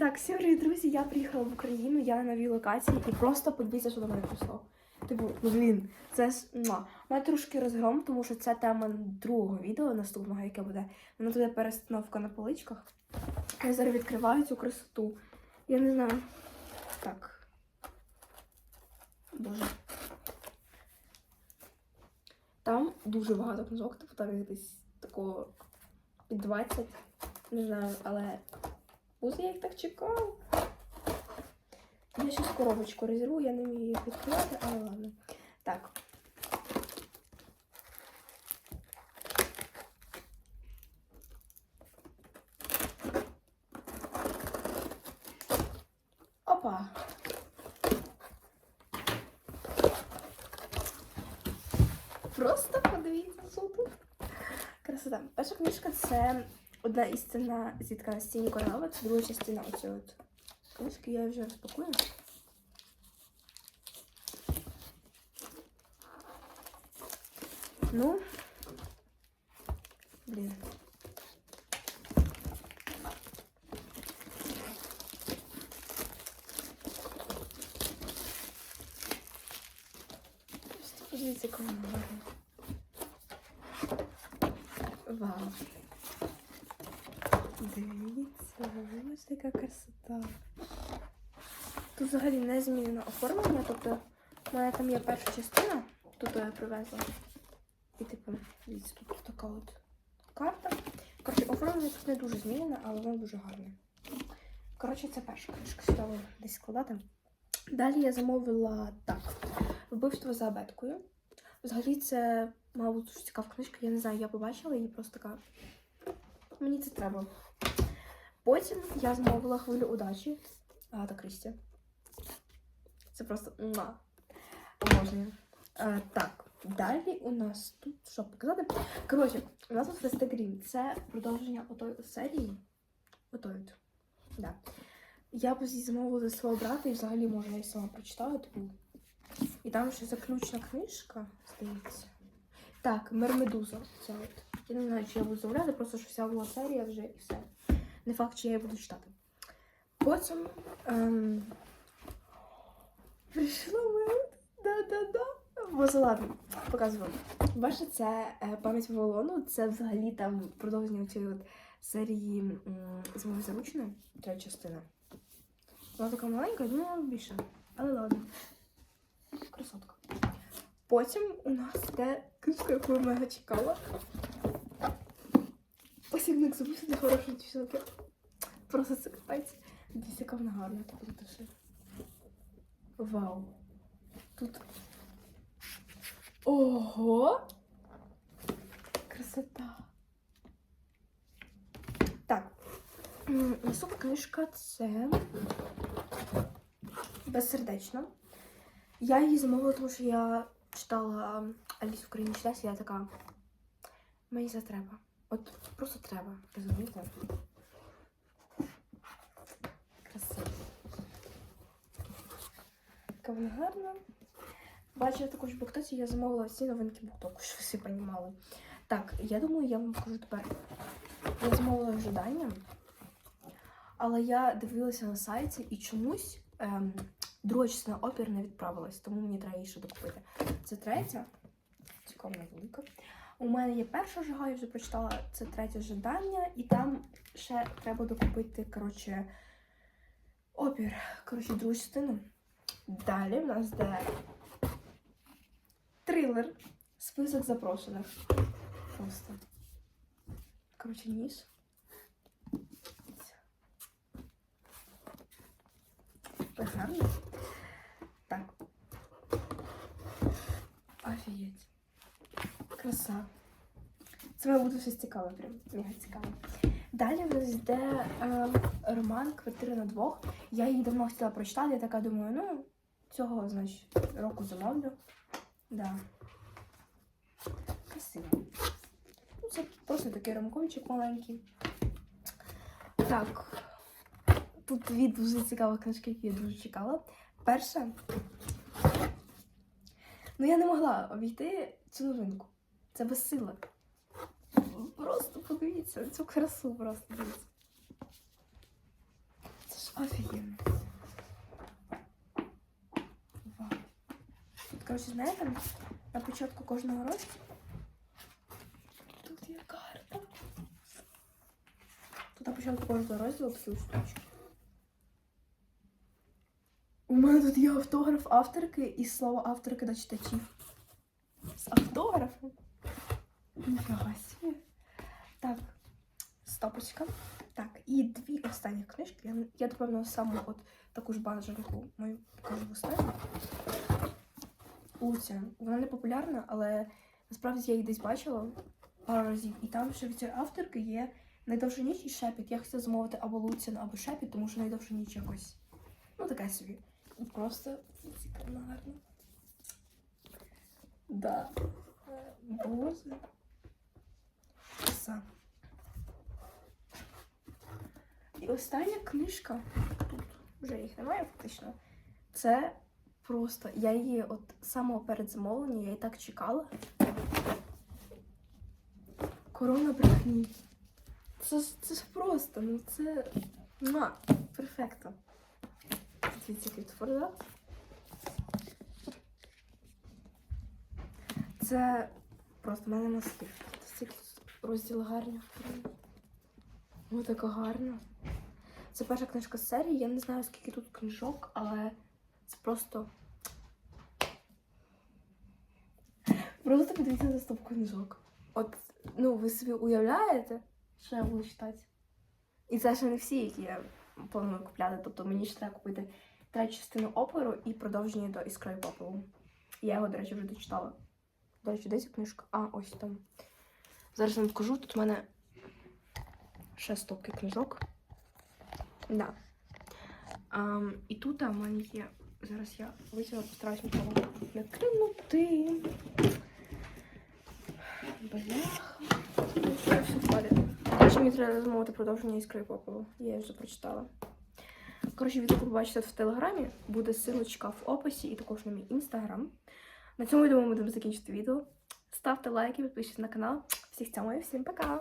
так, всім привіт, друзі. Я приїхала в Україну, я на новій локації і просто подивіться, що до мене прийшло. Типу, ну блін, це ж муа. У мене трошки розгром, тому що це тема другого відео наступного, яке буде. Воно туди перестановка на поличках. Я зараз відкриваю цю красоту. Я не знаю. Так. Боже. Там дуже багато книжок, типу там десь такого під 20. Не знаю, але Боже, я їх так чекав. Я щось коробочку розірву, я не вмію їх відкривати, але ладно. Так. Опа. Просто подивіться, що тут. Красота. Перша книжка це одна істина зіткана з тіні королева, це друга частина оцього от книжки, я її вже розпакую. Ну, блін. Просто подивіться, яка вона гарна. Вау. Дивіться, ось така красота. Тут взагалі не змінено оформлення, тобто в мене там є перша частина, тут я привезла. І типу, дивіться, тут така от карта. Коротше, оформлення тут не дуже змінене, але воно дуже гарне. Коротше, це перша книжка, сюди десь складати. Далі я замовила так. Вбивство за абеткою. Взагалі це, мабуть, дуже цікава книжка. Я не знаю, я побачила її просто така. Мені це треба. Потім я замовила хвилю удачі. Агата Крісті. Це просто муа. Обожнюю. Е, так, далі у нас тут що показати? Коротше, у нас тут Фестегрім. Це продовження отої серії. Отої. Да. Я б її замовила за свого брата і взагалі може я сама прочитаю. Типу. І там ще заключна книжка, здається. Так, Мермедуза. Це от. Я не знаю, чи я буду замовляти, просто що вся була серія вже і все. Не факт, чи я її буду читати. Потім. Ем... Прийшла мене. Да-да-да. Боже, ладно, показую. Бачите, це е, пам'ять Вавилону, це взагалі там продовження цієї от серії м, з третя частина. Вона така маленька, ну більше. Але ладно. Красотка. Потім у нас йде книжка, яку я мега чекала. Забувся для хорошої дівчинки. Просто це капець. Дивіться, яка вона гарна тут душі. Вау. Тут. Ого! Красота. Так. Наступна книжка це безсердечно. Я її замовила, тому що я читала Алісу в країні чудес, і я така. Мені це треба. От просто треба, розумієте? Красиво. Така вона гарна. Бачила також в я замовила всі новинки буктоку, щоб всі розуміли. Так, я думаю, я вам покажу тепер. Я замовила ожидання, але я дивилася на сайті і чомусь ем, друга частина опір не відправилась, тому мені треба її ще докупити. Це третя. Цікава велика. У мене є перша жага, я вже прочитала це третє жадання, і там ще треба докупити, коротше, опір. Коротше, другу частину. Далі в нас йде трилер. Список запрошених. Просто. Коротше, ніж. Ось гарно. Так. Офігеть. Краса. Це має бути щось цікаве, прям мега цікаве. Далі в нас йде е, роман Квартира на двох. Я її давно хотіла прочитати, я така думаю, ну, цього, значить, року замовлю. Да. Красиво. Ну, це просто такий ромкомчик маленький. Так. Тут дві дуже цікаві книжки, які я дуже чекала. Перша. Ну, я не могла обійти цю новинку. Це безсила. Просто подивіться цю красу, просто дивіться. Це ж Офігенно. Вау. Тут, коротше, знаєте, на початку кожного розділу тут є карта. Тут на початку кожного розділу такі штучки. У мене тут є автограф авторки і слово авторки до читачів. З автографом. Ніфіга собі. Так, стопочка. Так, і дві останні книжки. Я, я напевно, саме от таку ж бажанку мою покажу в останню. Луція. Вона не популярна, але насправді я її десь бачила пару разів. І там ще від цієї авторки є найдовша ніч і шепіт. Я хотіла замовити або Луцін, або шепіт, тому що найдовша ніч якось. Ну, така собі. І просто гарно. Да. Боже. Краса. І остання книжка, тут вже їх немає фактично. Це просто, я її от самого передзамовлення, я її так чекала. Корона брехні. Це, це ж просто, ну це. Муа, перфекто. Дивіться, який. Це просто в мене носки. Стільки розділ гарні. Ось така гарна. Це перша книжка з серії. Я не знаю, скільки тут книжок, але це просто. Просто подивіться на стоп книжок. От, ну, ви собі уявляєте, що я буду читати? І це ще не всі, які я планую купляти. Тобто мені ще треба купити третю частину оперу і продовження до іскри попелу. Я його, до речі, вже дочитала. До речі, де ця книжка? А, ось там. Зараз вам покажу. Тут у мене ще стопки книжок. Да. Um, і тут у мене є. Зараз я витягла, постараюсь нікого не кинути. Бляха. Все, мені треба замовити продовження іскри попелу. Я вже прочитала. Коротше, відео побачите в телеграмі. Буде силочка в описі і також на мій інстаграм. На цьому відео ми будемо закінчити відео. Ставте лайки, підписуйтесь на канал. Всіх цьому і всім пока!